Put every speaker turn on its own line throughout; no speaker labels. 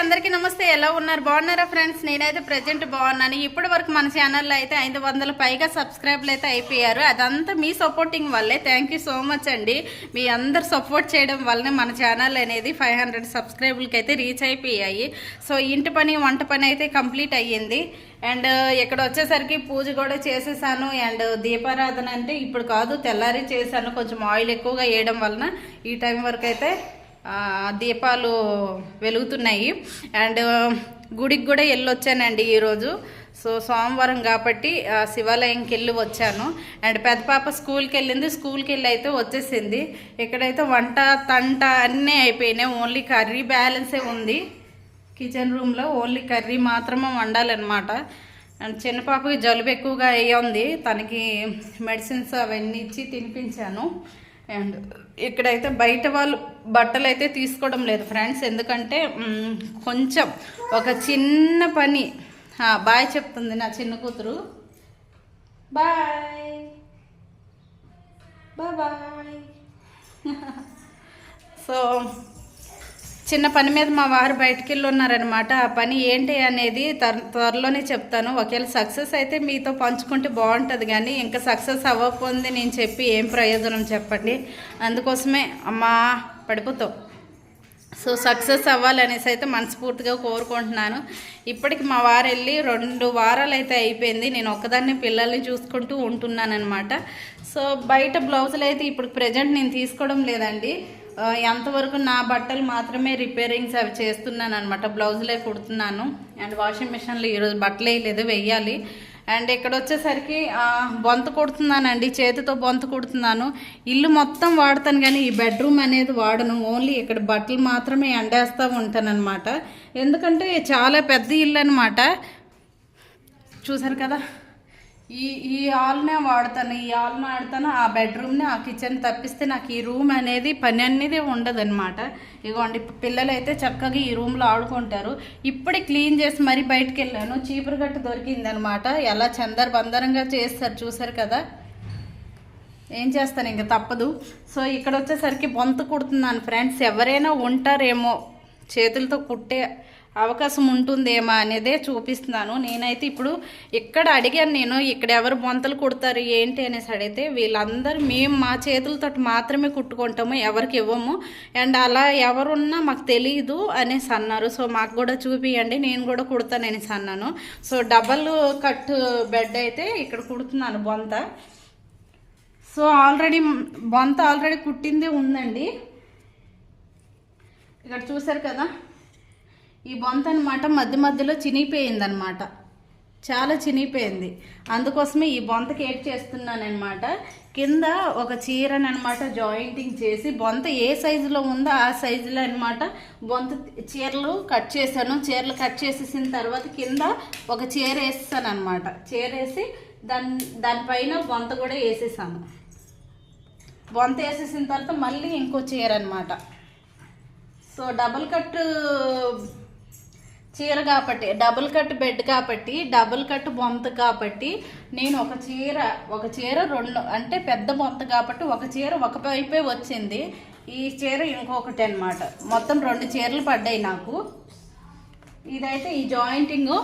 అందరికీ నమస్తే. ఎలా ఉన్నారు? బాగున్నారా ఫ్రెండ్స్? నేనైతే ప్రజెంట్ బాగున్నాను. ఇప్పటి వరకు మన ఛానల్లో అయితే ఐదు వందల పైగా సబ్స్క్రైబ్లు అయితే అయిపోయారు. అదంతా మీ సపోర్టింగ్ వల్లే. థ్యాంక్ యూ సో మచ్ అండి. మీ అందరు సపోర్ట్ చేయడం వల్లనే మన ఛానల్ అనేది ఫైవ్ హండ్రెడ్ సబ్స్క్రైబర్లకి అయితే రీచ్ అయిపోయాయి. సో ఇంటి పని వంట పని అయితే కంప్లీట్ అయ్యింది. అండ్ ఇక్కడ వచ్చేసరికి పూజ కూడా చేసేసాను. అండ్ దీపారాధన అంటే ఇప్పుడు కాదు తెల్లారి చేశాను. కొంచెం ఆయిల్ ఎక్కువగా వేయడం వలన ఈ టైం వరకు అయితే దీపాలు వెలుగుతున్నాయి. అండ్ గుడికి కూడా వెళ్ళొచ్చానండి ఈరోజు. సో సోమవారం కాబట్టి శివాలయంకి వెళ్ళి వచ్చాను. అండ్ పెద్ద పాప స్కూల్కి వెళ్ళింది. స్కూల్కి వెళ్ళి అయితే వచ్చేసింది. ఇక్కడైతే వంట తంట అన్నీ అయిపోయినాయి. ఓన్లీ కర్రీ బ్యాలెన్సే ఉంది. కిచెన్ రూమ్లో ఓన్లీ కర్రీ మాత్రమే వండాలన్నమాట. అండ్ చిన్న పాపకి జలుబు ఎక్కువగా అయ్యింది తనకి మెడిసిన్స్ అవన్నీ ఇచ్చి తినిపించాను. అండ్ ఇక్కడైతే బయట వాళ్ళు బట్టలు అయితే తీసుకోవడం లేదు ఫ్రెండ్స్. ఎందుకంటే కొంచెం ఒక చిన్న పని. బాయ్ చెప్తుంది నా చిన్న కూతురు. Bye bye. సో చిన్న పని మీద మా వారు బయటికి వెళ్ళి ఉన్నారనమాట ఆ పని ఏంటి అనేది త్వర త్వరలోనే చెప్తాను. ఒకవేళ సక్సెస్ అయితే మీతో పంచుకుంటే బాగుంటుంది కానీ ఇంకా సక్సెస్ అవ్వకపోంది నేను చెప్పి ఏం ప్రయోజనం చెప్పండి. అందుకోసమే అమ్మా పడిపోతావు. సో సక్సెస్ అవ్వాలనేసి అయితే మనస్ఫూర్తిగా కోరుకుంటున్నాను. ఇప్పటికి మా వారు వెళ్ళి రెండు వారాలు అయితే అయిపోయింది. నేను ఒకదాన్ని పిల్లల్ని చూసుకుంటూ ఉంటున్నానమాట సో బయట బ్లౌజులు అయితే ఇప్పుడు ప్రజెంట్ నేను తీసుకోవడం లేదండి. ఎంతవరకు నా బట్టలు మాత్రమే రిపేరింగ్స్ అవి చేస్తున్నాను అనమాట బ్లౌజులే కుడుతున్నాను. అండ్ వాషింగ్ మిషన్లో ఈరోజు బట్టలు వేయలేదు వెయ్యాలి. అండ్ ఇక్కడ వచ్చేసరికి బొంత కుడుతున్నానండి. చేతితో బొంత కుడుతున్నాను. ఇల్లు మొత్తం వాడతాను కానీ ఈ బెడ్రూమ్ అనేది వాడను. ఓన్లీ ఇక్కడ బట్టలు మాత్రమే ఎండేస్తూ ఉంటాను అనమాట ఎందుకంటే చాలా పెద్ద ఇల్లు అనమాట చూసారు కదా? ఈ ఈ హాల్నే వాడతాను ఈ హాల్ వాడతాను ఆ బెడ్రూమ్ని ఆ కిచెన్ తప్పిస్తే నాకు ఈ రూమ్ అనేది పని అనేది ఉండదన్నమాట. ఇగోండి పిల్లలు అయితే చక్కగా ఈ రూమ్లో ఆడుకుంటారు. ఇప్పుడే క్లీన్ చేసి మరీ బయటకు వెళ్ళాను చీపురు గట్టు దొరికిందనమాట ఎలా చందర బందరంగా చేస్తారు చూసారు కదా? ఏం చేస్తాను ఇంకా తప్పదు. సో ఇక్కడ వచ్చేసరికి బొంత కుడుతున్నాను ఫ్రెండ్స్. ఎవరైనా ఉంటారేమో చేతులతో కుట్టే అవకాశం ఉంటుందేమో అనేదే చూపిస్తున్నాను. నేనైతే ఇప్పుడు ఇక్కడ అడిగాను నేను ఇక్కడ ఎవరు బొంతలు కుడతారు ఏంటి అనేసి అడిగితే వీళ్ళందరూ మేము మా చేతులతో మాత్రమే కుట్టుకుంటాము ఎవరికి ఇవ్వము. అండ్ అలా ఎవరున్నా మాకు తెలియదు అనేసి అన్నారు. సో మాకు కూడా చూపియండి నేను కూడా కుడతాను అనేసి అన్నాను. సో డబల్ కట్ బెడ్ అయితే ఇక్కడ కుడుతున్నాను బొంత. సో ఆల్రెడీ బొంత ఆల్రెడీ కుట్టిందే ఉందండి. ఇక్కడ చూసారు కదా? ఈ బొంత అనమాట మధ్య మధ్యలో చినిగిపోయిందనమాట. చాలా చినిగిపోయింది. అందుకోసమే ఈ బొంతకి ఏడ్ చేస్తున్నానమాట కింద ఒక చీరని అనమాట జాయింటింగ్ చేసి బొంత ఏ సైజులో ఉందో ఆ సైజులో అనమాట బొంత చీరలు కట్ చేశాను. చీరలు కట్ చేసేసిన తర్వాత కింద ఒక చీర వేసేసాను అనమాట చీర వేసి దాని దానిపైన బొంత కూడా వేసేసాను. బొంత వేసేసిన తర్వాత మళ్ళీ ఇంకో చీర అనమాట సో డబుల్ కట్ చీర కాబట్టి డబుల్ కట్ బెడ్ కాబట్టి డబుల్ కట్ బొంత కాబట్టి నేను ఒక చీర ఒక చీర రెండు అంటే పెద్ద బొంత కాబట్టి ఒక చీర ఒక వైపే వచ్చింది. ఈ చీర ఇంకొకటి అన్నమాట. మొత్తం రెండు చీరలు పడ్డాయి నాకు. ఇదైతే ఈ జాయింటింగ్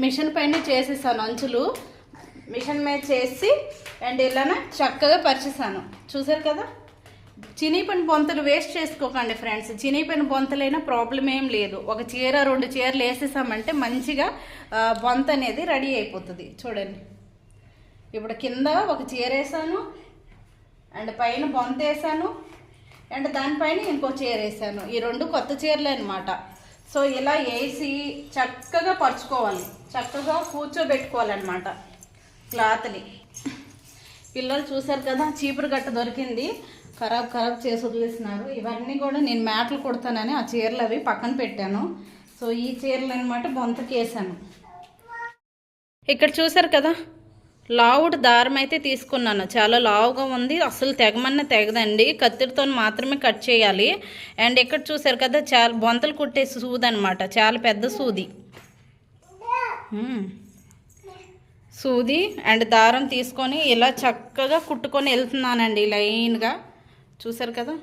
మిషన్ పైన చేసేసాను అంచులు. మిషన్ మీద చేసి అండ్ ఇలానే చక్కగా పరిచేసాను చూసారు కదా? చినిగిపోయిన బొంతలు వేస్ట్ చేసుకోకండి ఫ్రెండ్స్ చినిగిపోయిన బొంతలైనా ప్రాబ్లం ఏం లేదు. ఒక చీర రెండు చీరలు వేసేసామంటే మంచిగా బొంత అనేది రెడీ అయిపోతుంది. చూడండి. ఇప్పుడు కింద ఒక చీర వేసాను. అండ్ పైన బొంత వేసాను. అండ్ దానిపైన ఇంకో చీర వేసాను. ఈ రెండు కొత్త చీరలే అనమాట సో ఇలా వేసి చక్కగా పరుచుకోవాలి. చక్కగా కూర్చోబెట్టుకోవాలన్నమాట. క్లాత్ని. పిల్లలు చూశారు కదా చీపురు గట్ట దొరికింది. ఖరాబ్ ఖరాబ్ చేసి వదిలేసినారు. ఇవన్నీ కూడా నేను మ్యాట్లు కుడతానని ఆ చీరలు అవి పక్కన పెట్టాను. సో ఈ చీరలు అనమాట బొంతకేసాను ఇక్కడ చూసారు కదా? లావుడ్ దారం అయితే తీసుకున్నాను. చాలా లావుగా ఉంది. అసలు తెగమన్న తెగదండి. కత్తిరితో మాత్రమే కట్ చేయాలి. అండ్ ఇక్కడ చూసారు కదా చాలా బొంతలు కుట్టే సూది అనమాట చాలా పెద్ద సూది. సూది అండ్ దారం తీసుకొని ఇలా చక్కగా కుట్టుకొని వెళ్తున్నానండి లైన్గా. చూసారు కదా?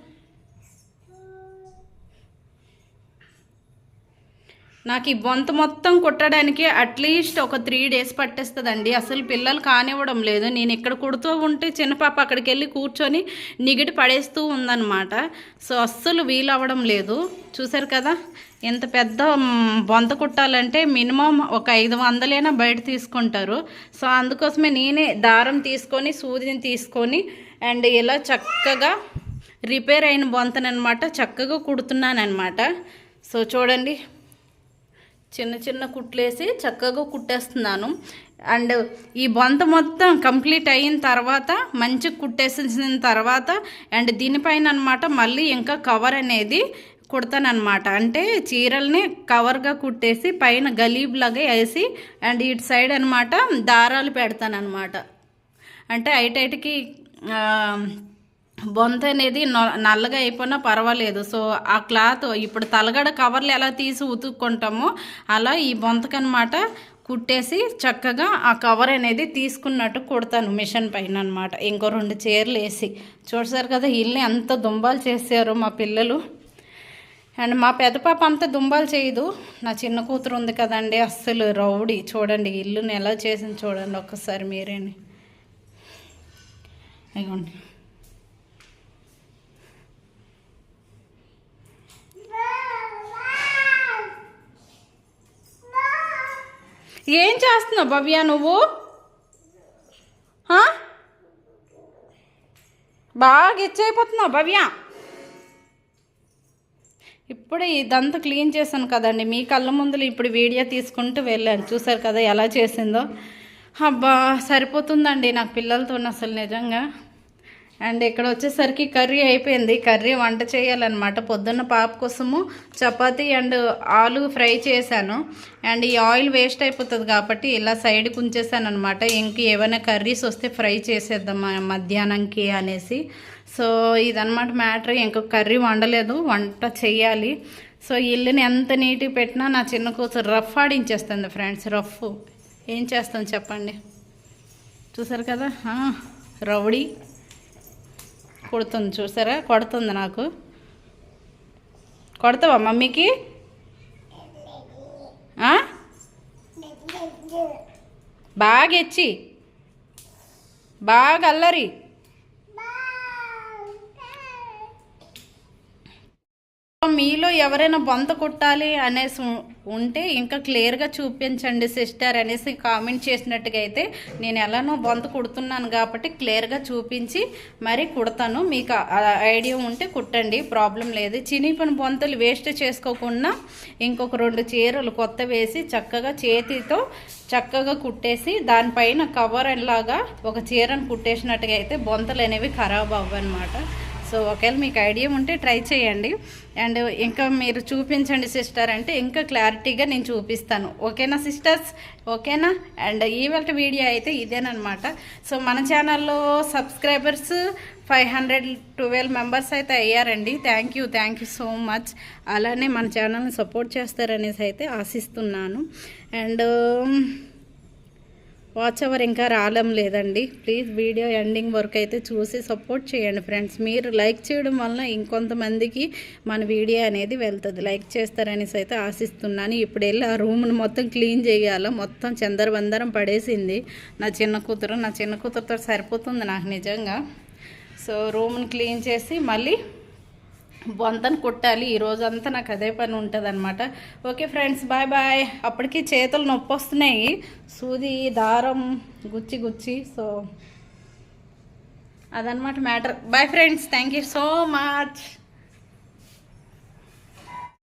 నాకు ఈ బొంత మొత్తం కుట్టడానికి అట్లీస్ట్ ఒక త్రీ డేస్ పట్టేస్తుందండి. అసలు పిల్లలు కానివ్వడం లేదు. నేను ఇక్కడ కుడుతూ ఉంటే చిన్న పాప అక్కడికి వెళ్ళి కూర్చొని నిగిడి పడేస్తూ ఉందన్నమాట. సో అస్సలు వీలవ్వడం లేదు. చూసారు కదా? ఇంత పెద్ద బొంత కుట్టాలంటే మినిమం ఒక ఐదు వందలైనా బయట తీసుకుంటారు. సో అందుకోసమే నేనే దారం తీసుకొని సూదిని తీసుకొని అండ్ ఇలా చక్కగా రిపేర్ అయిన బొంతనమాట చక్కగా కుడుతున్నాను అనమాట సో చూడండి చిన్న చిన్న కుట్లేసి చక్కగా కుట్టేస్తున్నాను. అండ్ ఈ బొంత మొత్తం కంప్లీట్ అయిన తర్వాత మంచి కుట్టేసిన తర్వాత అండ్ దీనిపైన అనమాట మళ్ళీ ఇంకా కవర్ అనేది కుడతానమాట అంటే చీరల్ని కవర్గా కుట్టేసి పైన గలీబ్లాగా వేసి అండ్ ఇటు సైడ్ అనమాట దారాలు పెడతానమాట అంటే ఐటైట్కి బొంత అనేది నల్లగా అయిపోయినా పర్వాలేదు. సో ఆ క్లాత్ ఇప్పుడు తలగడ కవర్లు ఎలా తీసి ఉతుక్కుంటామో అలా ఈ బొంతకనమాట కుట్టేసి చక్కగా ఆ కవర్ అనేది తీసుకున్నట్టు కుడతాను మిషన్ పైన అనమాట ఇంకో రెండు చీరలు వేసి. చూసారు కదా ఇల్లు ఎంత దుంబాలు చేశారు మా పిల్లలు. అండ్ మా పెద్ద పాప అంత దుంబాలు చేయదు. నా చిన్న కూతురు ఉంది కదండి అస్సలు రౌడీ. చూడండి ఇల్లుని ఎలా చేసింది చూడండి ఒక్కసారి మీరేని. ఇగోండి. ఏం చేస్తున్నావు భవ్య నువ్వు? బాగా ఇచ్చైపోతున్నావు భవ్య. ఇప్పుడు ఇదంతా క్లీన్ చేశాను కదండి. మీ కళ్ళ ముందులు ఇప్పుడు వీడియో తీసుకుంటూ వెళ్ళాను. చూసారు కదా ఎలా చేసిందో? అబ్బా సరిపోతుందండి నాకు పిల్లలతో అసలు నిజంగా. అండ్ ఇక్కడ వచ్చేసరికి కర్రీ అయిపోయింది. కర్రీ వంట చేయాలన్నమాట. పొద్దున్న పాప కోసము చపాతి అండ్ ఆలు ఫ్రై చేశాను. అండ్ ఈ ఆయిల్ వేస్ట్ అయిపోతుంది కాబట్టి ఇలా సైడ్కి ఉంచేసాను అనమాట ఇంక ఏమైనా కర్రీస్ వస్తే ఫ్రై చేసేద్దాం మధ్యాహ్నంకి అనేసి. సో ఇదనమాట మ్యాటర్. ఇంకా కర్రీ వండలేదు. వంట చేయాలి. సో ఇల్లుని ఎంత నీట్గా పెట్టినా నా చిన్న కూతురు రఫ్ ఆడించేస్తుంది ఫ్రెండ్స్. రఫ్. ఏం చేస్తాం చెప్పండి? చూసారు కదా? రౌడీ. కుడుతుంది చూసారా? కొడుతుంది నాకు. కొడతావా మమ్మీకి? బాగా ఎచ్చి బాగా అల్లరి. మీలో ఎవరైనా బొంత కుట్టాలి అనేసి ఉంటే ఇంకా క్లియర్గా చూపించండి సిస్టర్ అనేసి కామెంట్ చేసినట్టుగా అయితే నేను ఎలానో బొంత కుడుతున్నాను కాబట్టి క్లియర్గా చూపించి మరి కుడతాను. మీకు ఆ ఐడియా ఉంటే కుట్టండి ప్రాబ్లం లేదు. చినిగిపోయిన బొంతలు వేస్ట్ చేసుకోకుండా ఇంకొక రెండు చీరలు కొత్త వేసి చక్కగా చేతితో చక్కగా కుట్టేసి దానిపైన కవర్ లాగా ఒక చీరను కుట్టేసినట్టుగా అయితే బొంతలు అనేవి ఖరాబ్ అవ్వనమాట సో ఒకవేళ మీకు ఐడియా ఉంటే ట్రై చేయండి. అండ్ ఇంకా మీరు చూపించండి సిస్టర్ అంటే ఇంకా క్లారిటీగా నేను చూపిస్తాను. ఓకేనా సిస్టర్స్? ఓకేనా? అండ్ ఈవెల్ట్ వీడియో అయితే ఇదేనమాట సో మన ఛానల్లో subscribers five hundred twelve members అయితే అయ్యారండి. Thank you thank you so much. అలానే మన ఛానల్ని సపోర్ట్ చేస్తారనేసి అయితే ఆశిస్తున్నాను. అండ్ వాచ్ అవర్ ఇంకా రావడం లేదండి. ప్లీజ్ వీడియో ఎండింగ్ వరకు అయితే చూసి సపోర్ట్ చేయండి ఫ్రెండ్స్. మీరు లైక్ చేయడం వలన ఇంకొంతమందికి మన వీడియో అనేది వెళ్తుంది. లైక్ చేస్తారనేసి అయితే ఆశిస్తున్నాను. ఇప్పుడు వెళ్ళి ఆ రూమ్ను మొత్తం క్లీన్ చేయాలి? మొత్తం చందరబందరం పడేసింది. నా చిన్న కూతురు నా చిన్న కూతురుతో సరిపోతుంది నాకు నిజంగా. సో రూమ్ని క్లీన్ చేసి మళ్ళీ బొంతను కుట్టాలి. ఈ రోజంతా నాకు అదే పని ఉంటుంది అనమాట ఓకే ఫ్రెండ్స్ బాయ్ బాయ్. అప్పటికి చేతులు నొప్పి వస్తున్నాయి. సూది దారం గుచ్చి గుచ్చి. సో అదనమాట matter. Bye friends thank you so much.